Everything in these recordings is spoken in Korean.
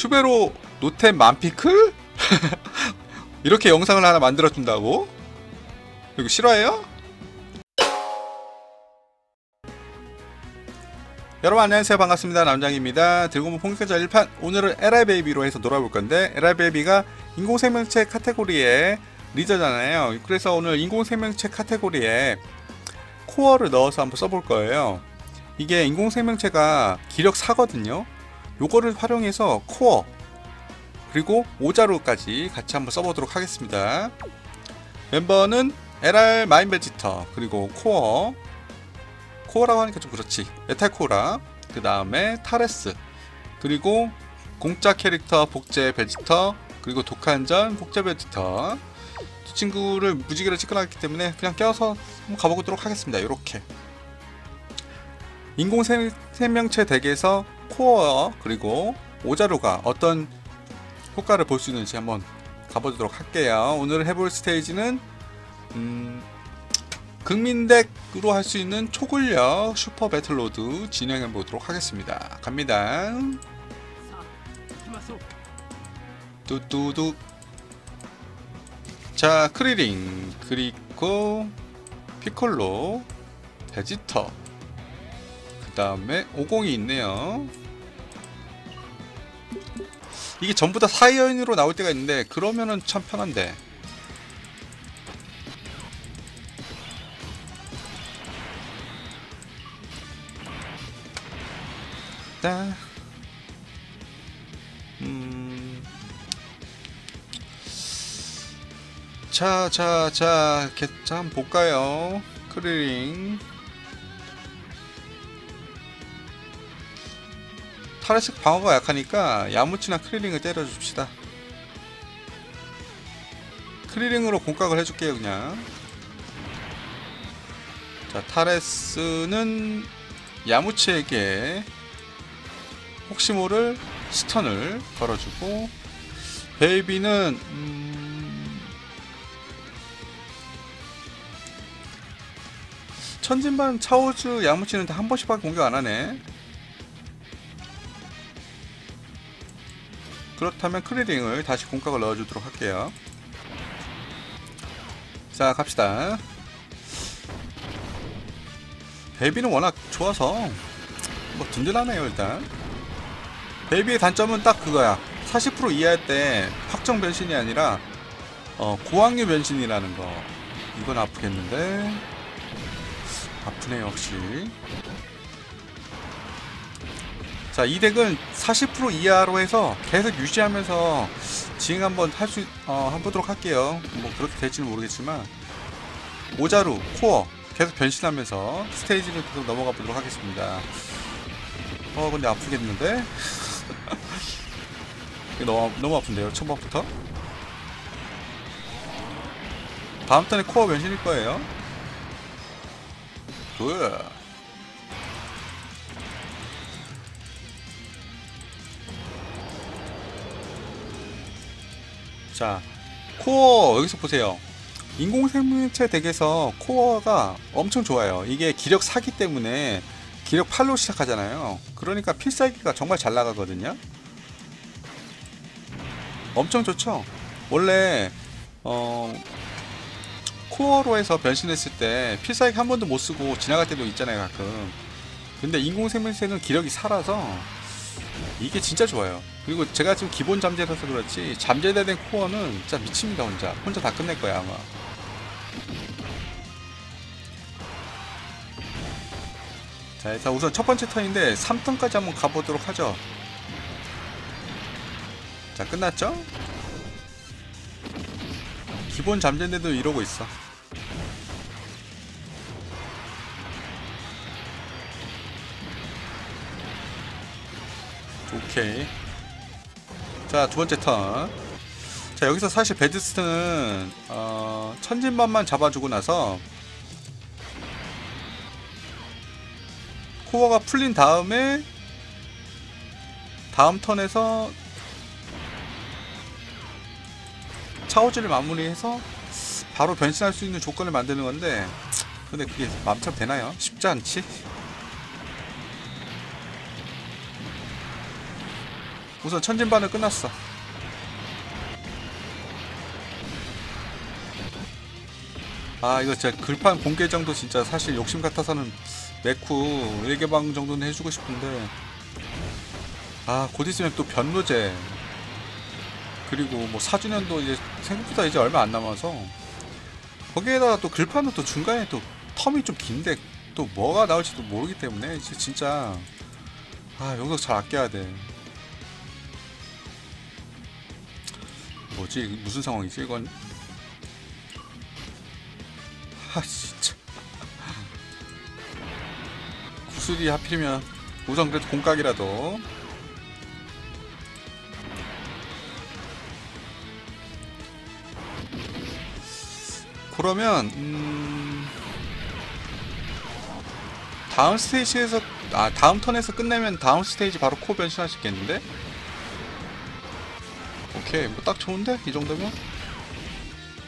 슈베로 노템 만피클? 이렇게 영상을 하나 만들어준다고? 이거 싫어해요? 여러분 안녕하세요. 반갑습니다. 남장입니다. 들고온 퐁크자 1판. 오늘은 에라베이비로 해서 놀아볼 건데 에라베이비가 인공생명체 카테고리의 리더잖아요. 그래서 오늘 인공생명체 카테고리에 코어를 넣어서 한번 써볼 거예요. 이게 인공생명체가 기력 4거든요 요거를 활용해서 코어 그리고 오자루까지 같이 한번 써보도록 하겠습니다. 멤버는 LR 마인베지터 그리고 코어. 코어라고 하니까 좀 그렇지. 메탈코라. 그 다음에 타레스. 그리고 공짜 캐릭터 복제 베지터 그리고 독한전 복제 베지터. 두 친구를 무지개로 찍어놨기 때문에 그냥 껴서 한번 가보도록 하겠습니다. 이렇게 인공 생명체 덱에서 코어 그리고 오자루가 어떤 효과를 볼 수 있는지 한번 가보도록 할게요 오늘 해볼 스테이지는 음, 극민덱으로 할 수 있는 초근력 슈퍼 배틀로드 진행해 보도록 하겠습니다. 갑니다. 뚜뚜뚜. 자, 크리링, 그리고 피콜로, 베지터. 그 다음에 50이 있네요. 이게 전부 다 사이언으로 나올 때가 있는데 그러면은 참 편한데 있다. 음. 자, 자, 자, 자, 한번 볼까요? 크리링. 타레스 방어가 약하니까 야무치나 크리링을 때려줍시다. 크리링으로 공각을 해줄게요, 그냥. 자, 타레스는 야무치에게 혹시 모를 스턴을 걸어주고 베이비는 음... 천진반 차오즈 야무치는데 한 번씩밖에 공격 안 하네. 그렇다면 크리링을 다시 공격을 넣어주도록 할게요. 자 갑시다. 베이비는 워낙 좋아서 뭐 든든하네요 일단. 베이비의 단점은 딱 그거야 40% 이하일 때 확정 변신이 아니라 어, 고확률 변신이라는 거 이건 아프겠는데 아프네요 역시 자 이 덱은 40% 이하로 해서 계속 유지하면서 진행 한번 할 수 어, 해보도록 할게요. 뭐 그렇게 될지는 모르겠지만 오자루 코어 계속 변신하면서 스테이지를 계속 넘어가 보도록 하겠습니다. 어 근데 아프겠는데? 너무, 너무 아픈데요 초반부터? 다음 턴에 코어 변신일 거예요. 굿 자, 코어 여기서 보세요. 인공생명체 덱에서 코어가 엄청 좋아요. 이게 기력 4기 때문에 기력 8로 시작하잖아요. 그러니까 필살기가 정말 잘 나가거든요. 엄청 좋죠. 원래 어 코어로 해서 변신했을 때 필살기 한 번도 못 쓰고 지나갈 때도 있잖아요 가끔. 근데 인공생명체는 기력이 살아서 이게 진짜 좋아요. 그리고 제가 지금 기본 잠재라서 그렇지 잠재된 코어는 진짜 미칩니다 혼자. 혼자 다 끝낼 거야 아마. 자, 일단 우선 첫 번째 턴인데 3턴까지 한번 가보도록 하죠. 자, 끝났죠? 기본 잠재인데도 이러고 있어. 오케이. 자, 두 번째 턴. 자, 여기서 사실 베드스트는, 어, 천진반만 잡아주고 나서, 코어가 풀린 다음에, 다음 턴에서, 차오즈를 마무리해서, 바로 변신할 수 있는 조건을 만드는 건데, 근데 그게 마음처럼 되나요? 쉽지 않지? 우선 천진반은 끝났어. 아 이거 진짜 글판 공개 정도 진짜 사실 욕심 같아서는 메쿠 1개방 정도는 해주고 싶은데. 아곧 있으면 또 변로제. 그리고 뭐 4주년도 이제 생각보다 이제 얼마 안 남아서. 거기에다가 또 글판은 또 중간에 또 텀이 좀 긴데 또 뭐가 나올지도 모르기 때문에. 진짜. 아 여기서 잘 아껴야 돼 뭐지? 무슨 상황이지? 이건 아 진짜. 구슬이 하필이면 우선 그래도 공각이라도. 그러면 음 다음 스테이지에서 아 다음 턴에서 끝내면 다음 스테이지 바로 코 변신할 수 있겠는데? 오케이 뭐 딱 좋은데? 이 정도면?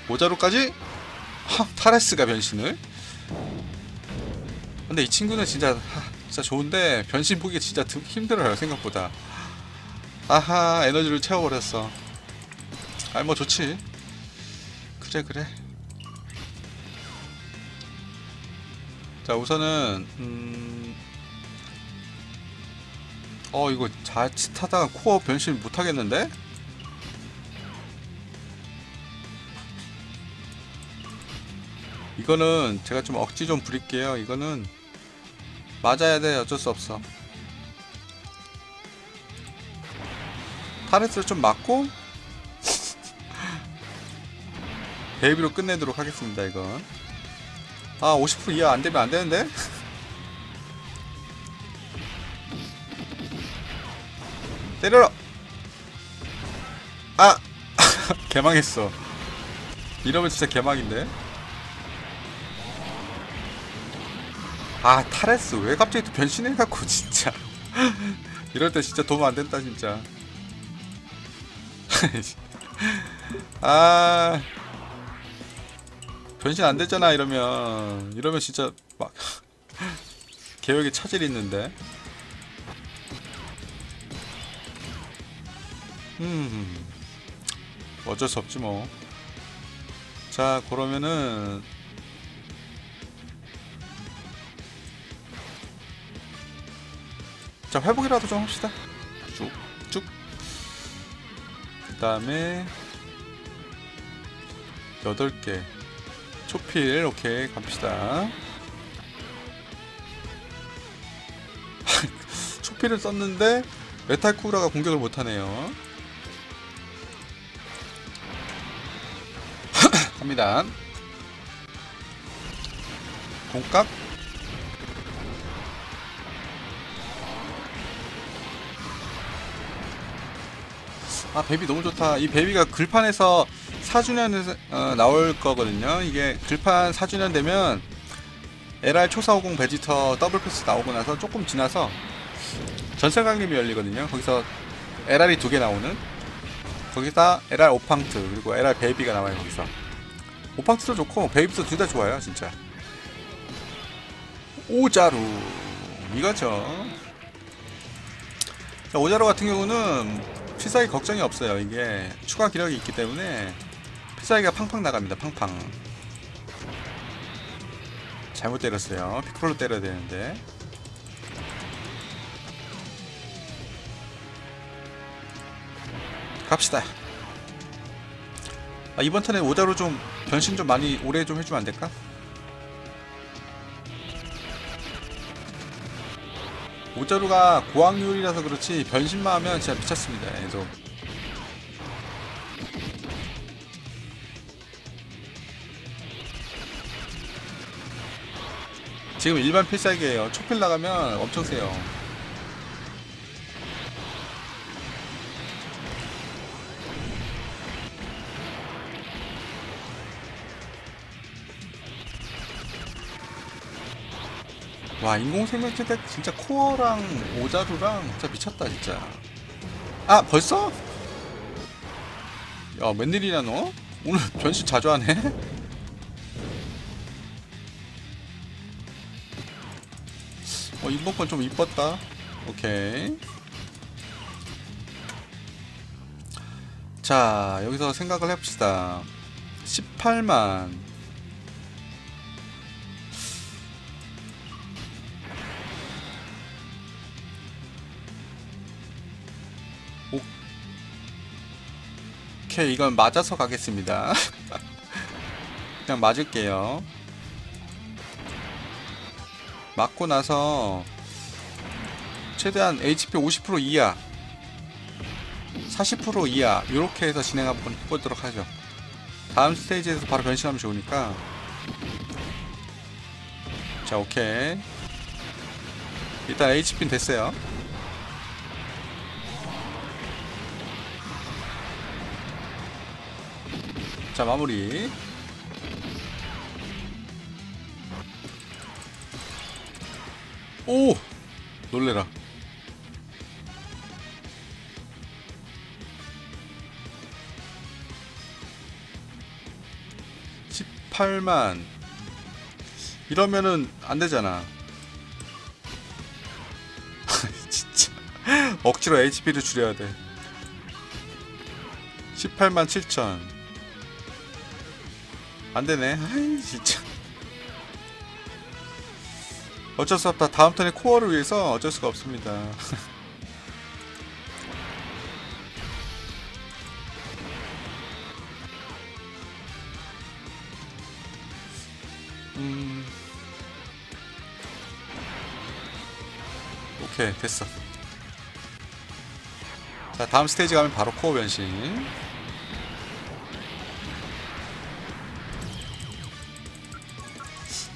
모자로까지? 하, 타레스가 변신을? 근데 이 친구는 진짜 하, 진짜 좋은데 변신 보기 진짜 드- 힘들어요 생각보다. 아하 에너지를 채워버렸어. 아이 뭐 좋지. 그래 그래. 자 우선은 음... 어 이거 자칫하다가 코어 변신 못하겠는데? 이거는 제가 좀 억지 좀 부릴게요 이거는 맞아야 돼 어쩔 수 없어 타레스를 좀 맞고 베이비로 끝내도록 하겠습니다 이건 아 50% 이하 안되면 안되는데? 때려라! 아! 개망했어 이러면 진짜 개망인데? 아 타레스 왜 갑자기 또 변신해갖고 진짜. 이럴 때 진짜 도움 안된다 진짜. 아. 변신 안 됐잖아 이러면. 이러면 진짜 막 계획에 차질이 있는데. 음. 어쩔 수 없지 뭐 자 그러면은 자 회복이라도 좀 합시다. 쭉쭉. 그 다음에 8개. 초필 오케이. 갑시다. 초필을 썼는데 메탈쿠라가 공격을 못하네요. 갑니다. 공깍 아 베비 너무 좋다. 이 베비가 글판에서 4주년에 어, 나올 거거든요. 이게 글판 4주년 되면 LR 초사50 베지터 더블 패스 나오고 나서 조금 지나서 전설 강림이 열리거든요. 거기서 LR이 두 개 나오는. 거기다 LR 오팡트 그리고 LR 베이비가 나와요 거기서. 오팡트도 좋고 베이비도 둘 다 좋아요 진짜. 오자루. 이거죠. 자, 오자루 같은 경우는 필살기 걱정이 없어요. 이게 추가 기력이 있기 때문에 필살기가 팡팡 나갑니다. 팡팡. 잘못 때렸어요. 피크롤로 때려야 되는데. 갑시다. 아, 이번 턴에 오자로 좀 변신 좀 많이 오래 좀 해주면 안 될까? 오자루가 고학률이라서 그렇지 변신만 하면 진짜 미쳤습니다 얘도 지금 일반 필살기예요. 초필 나가면 엄청 세요 와 인공생명체 덱 진짜 코어랑 오자루랑 진짜 미쳤다 진짜 아 벌써? 야 웬일이냐 너? 오늘 변신 자주 하네? 어 이번 건 좀 이뻤다 오케이 자 여기서 생각을 해봅시다 18만 오케이 이건 맞아서 가겠습니다. 그냥 맞을게요. 맞고 나서 최대한 HP 50% 이하 40% 이하 이렇게 해서 진행 한번 해보도록 하죠. 다음 스테이지에서 바로 변신하면 좋으니까. 자 오케이. 일단 HP는 됐어요 자 마무리. 오! 놀래라. 18만. 이러면은 안 되잖아. 진짜. 억지로 HP를 줄여야 돼. 18만 7천 안 되네. 아이 진짜. 어쩔 수 없다. 다음 턴에 코어를 위해서 어쩔 수가 없습니다. 음. 오케이 됐어. 자 다음 스테이지 가면 바로 코어 변신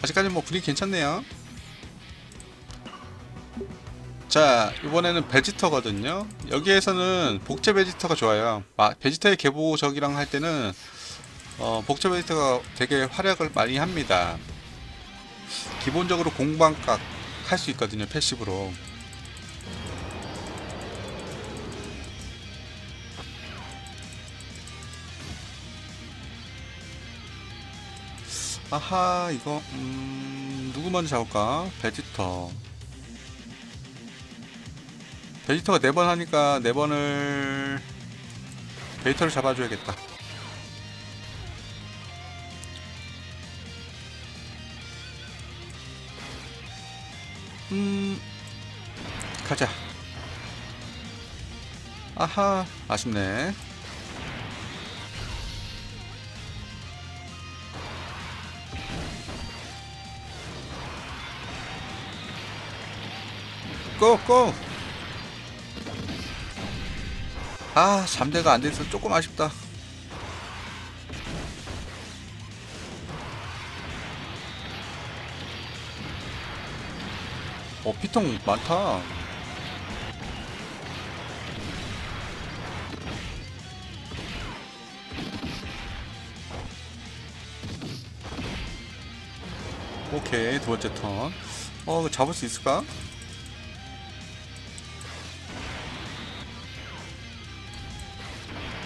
아직까지 뭐 분위기 괜찮네요. 자 이번에는 베지터거든요. 여기에서는 복제 베지터가 좋아요. 아, 베지터의 개보적이랑 할 때는 어, 복제 베지터가 되게 활약을 많이 합니다. 기본적으로 공방각 할 수 있거든요 패시브로 아하 이거 음, 누구 먼저 잡을까? 베지터. 베지터가 4번 하니까 4번을 베이터를 잡아줘야겠다. 음 가자. 아하 아쉽네 고 고. 아 잠대가 안 돼서 조금 아쉽다. 어 피통 많다. 오케이 두 번째 턴. 어, 이거 잡을 수 있을까?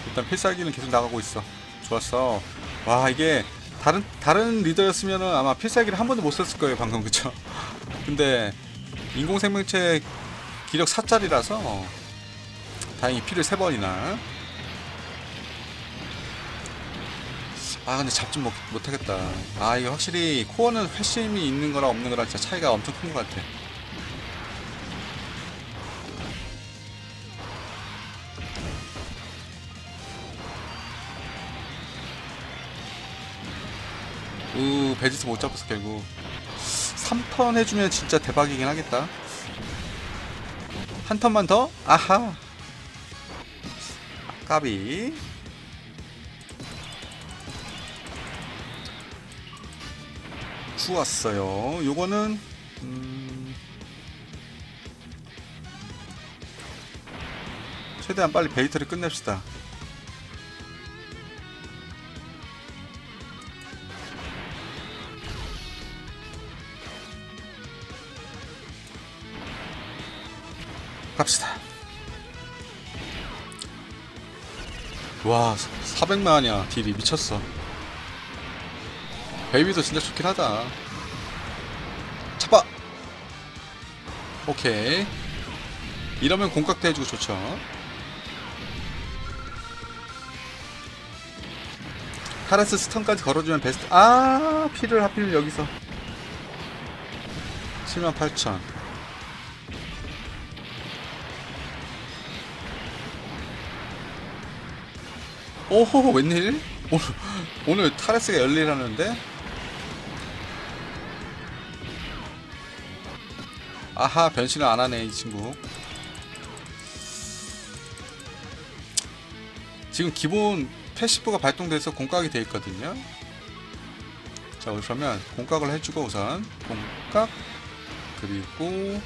일단 필살기는 계속 나가고 있어. 좋았어. 와 이게 다른 다른 리더였으면은 아마 필살기를 한 번도 못 썼을 거예요 방금 그쵸? 근데 인공생명체 기력 4짜리라서 다행히 피를 3번이나 아 근데 잡지 못, 못하겠다 아 이게 확실히 코어는 회심이 있는 거랑 없는 거랑 진짜 차이가 엄청 큰 것 같아 베지스 못 잡았어 결국 3턴 해주면 진짜 대박이긴 하겠다 한 턴만 더? 아하 까비 좋았어요 요거는 음... 최대한 빨리 베이터를 끝냅시다. 와, 400만이야. 딜이 미쳤어. 베이비도 진짜 좋긴 하다. 잡아! 오케이. 이러면 공각도 해주고 좋죠. 타라스 스턴까지 걸어주면 베스트 아 피를 하필 여기서 78,000 오호 웬일? 오늘, 오늘 타라스가 열일하는데? 아하 변신을 안하네 이 친구 지금 기본 패시브가 발동돼서 공각이 되어 있거든요 자 그러면 공각을 해주고 우선 공각 그리고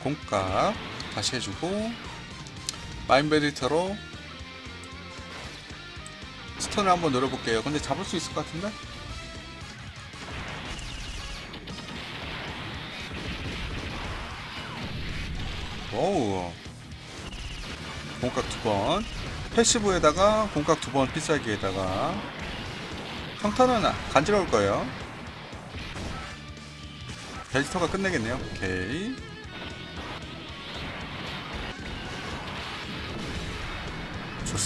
공각 다시 해주고 마인베리터로 스턴을 한번 노려볼게요. 근데 잡을 수 있을 것 같은데? 오우. 공각 두번. 패시브에다가 공각 두번 필살기에다가. 평타는 간지러울 거예요. 베지터가 끝내겠네요. 오케이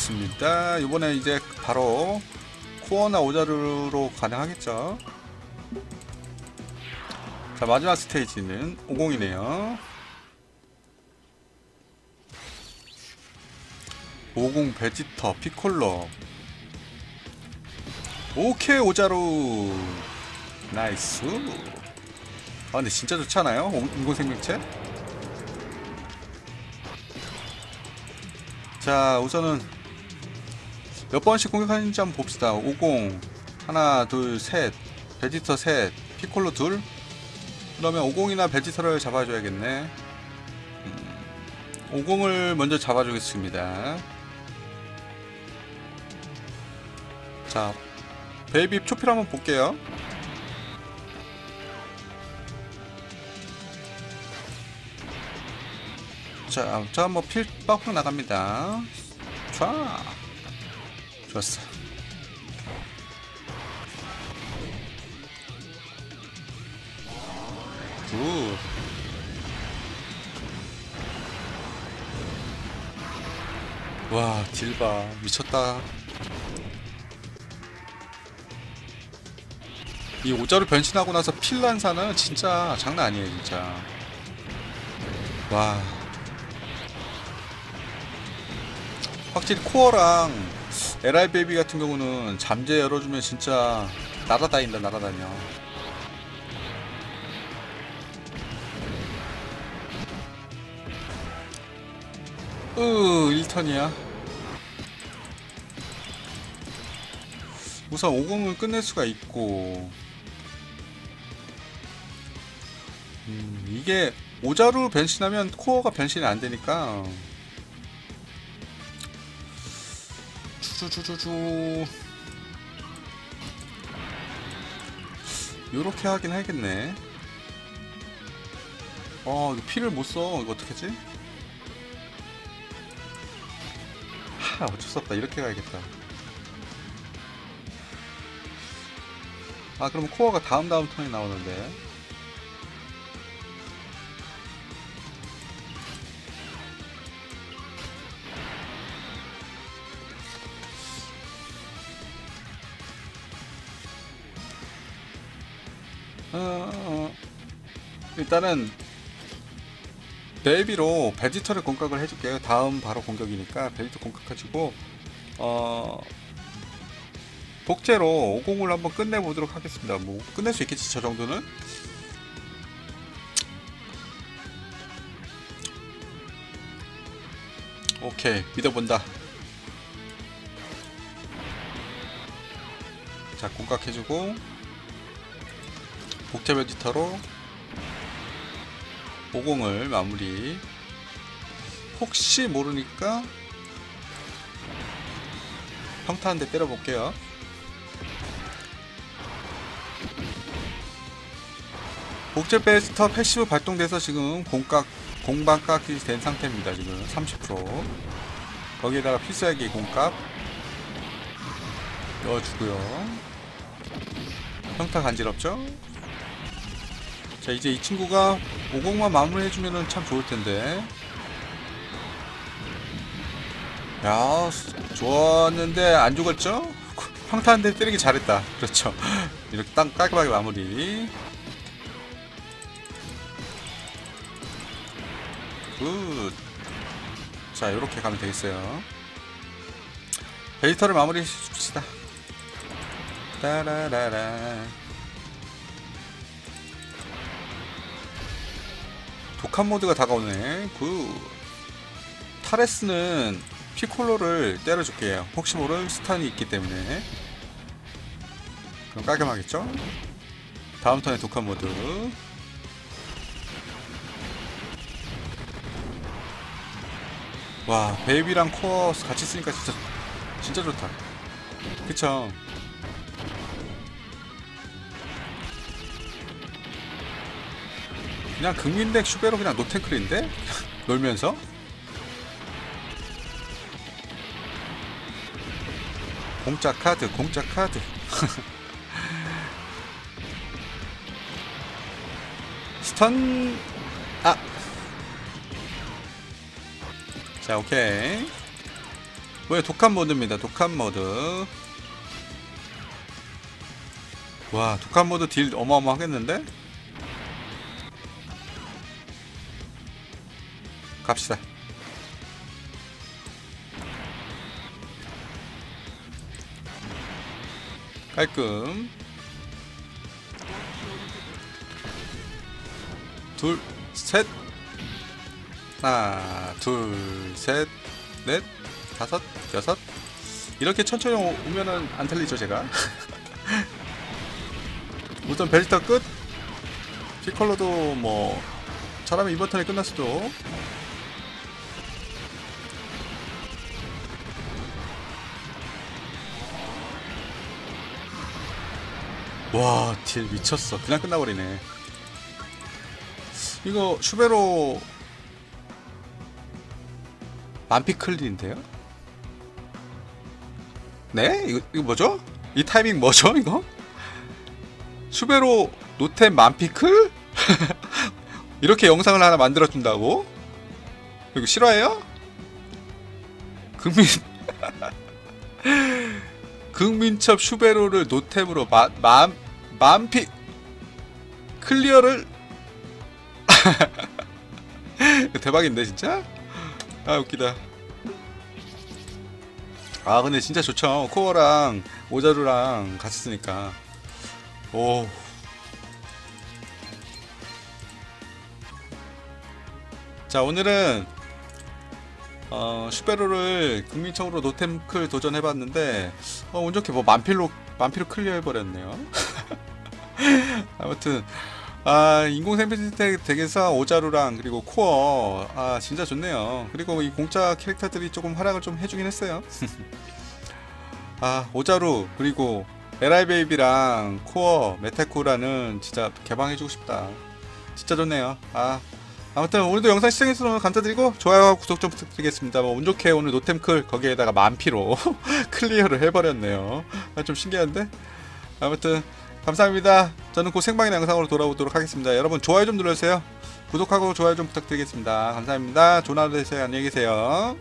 좋습니다. 이번에 이제 바로 코어나 오자르로 가능하겠죠? 자 마지막 스테이지는 50이네요. 50 베지터 피콜로. 오케이 오자루. 나이스. 아 근데 진짜 좋잖아요? 인공생명체? 자 우선은 몇 번씩 공격하는지 한번 봅시다. 50 하나 둘셋. 베지터 셋. 피콜로 둘. 그러면 50이나 베지터를 잡아줘야겠네. 음, 50을 먼저 잡아주겠습니다. 자 베이비 초필 한번 볼게요. 자, 자, 뭐, 필, 빡빡 나갑니다. 촤! 좋았어. 굿. 와, 딜바. 미쳤다. 이 오자로 변신하고 나서 필란사는 진짜 장난 아니에요, 진짜. 와. 확실히 코어랑 LR 베이비 같은 경우는 잠재 열어주면 진짜 날아다닌다 날아다녀. 으 1턴이야. 우선 50을 끝낼 수가 있고. 음, 이게 오자루 변신하면 코어가 변신이 안 되니까 쭈쭈쭈쭈 요렇게 하긴 하겠네. 어 피를 못 써. 이거 어떡하지? 하 어쩔 수 없다. 이렇게 가야겠다. 아 그럼 코어가 다음 다음 턴에 나오는데 어, 어. 일단은 베이비로 베지터를 공격을 해줄게요. 다음 바로 공격이니까 베지터 공격해주고 어 복제로 50을 한번 끝내보도록 하겠습니다. 뭐 끝낼 수 있겠지 저 정도는? 오케이 믿어본다. 자 공격해주고 복제 베지터로 50을 마무리. 혹시 모르니까 평타 한 대 때려볼게요. 복제 베스터 패시브 발동돼서 지금 공각 공방각이 된 상태입니다 지금. 30% 거기에다가 필살기 공각 넣어주고요. 평타 간지럽죠? 자 이제 이 친구가 50만 마무리해주면 참 좋을텐데. 야 좋았는데 안 죽었죠? 평타한테 때리기 잘했다. 그렇죠. 이렇게 딱 깔끔하게 마무리. 굿자 이렇게 가면 되겠어요. 베이터를 마무리 해줍시다. 따라라라 독한 모드가 다가오네. 굿 타레스는 피콜로를 때려줄게요 혹시 모를 스탄이 있기 때문에. 그럼 깔끔하겠죠? 다음 턴에 독한 모드. 와 베이비랑 코어 같이 쓰니까 진짜 진짜 좋다. 그쵸 그냥 극민덱 슈베로 그냥 노탱클인데? 놀면서? 공짜 카드 공짜 카드 스턴 아! 자 오케이 뭐야 독한 모드입니다 독한 모드 와 독한 모드 딜 어마어마하겠는데? 갑시다. 깔끔. 둘, 셋. 하나, 둘, 셋, 넷, 다섯, 여섯. 이렇게 천천히 오- 오면은 안 틀리죠 제가? 우선 벨터 끝. 피컬로도 뭐 잘하면 이번 턴에 끝날 수도 와, 딜 미쳤어. 그냥 끝나버리네. 이거 슈베로 만피 클린인데요? 네? 이거, 이거 뭐죠? 이 타이밍 뭐죠, 이거? 슈베로 노템 만피클? 이렇게 영상을 하나 만들어준다고? 이거 실화예요? 국민 극민첩 슈베로를 노템으로 마, 만, 만피 클리어를 대박인데 진짜? 아 웃기다 아 근데 진짜 좋죠 코어랑 오자루랑 같이 쓰니까 오 자 오늘은 어, 슈베로를 국민청으로 노템클 도전해봤는데 어, 운 좋게 뭐 만필로 만필로 클리어해버렸네요. 아무튼 아 인공생명tek 덱에서 오자루랑 그리고 코어 아 진짜 좋네요. 그리고 이 공짜 캐릭터들이 조금 활약을 좀 해주긴 했어요. 아 오자루 그리고 에라이 베이비랑 코어 메타코라는 진짜 개방해주고 싶다. 진짜 좋네요. 아 아무튼 오늘도 영상 시청해주셔서 감사드리고 좋아요와 구독 좀 부탁드리겠습니다. 뭐 운 좋게 오늘 노템클 거기에다가 만피로 클리어를 해버렸네요. 아, 좀 신기한데? 아무튼 감사합니다. 저는 곧 생방이나 영상으로 돌아오도록 하겠습니다. 여러분 좋아요 좀 눌러주세요. 구독하고 좋아요 좀 부탁드리겠습니다. 감사합니다. 좋은 하루 되세요. 안녕히 계세요.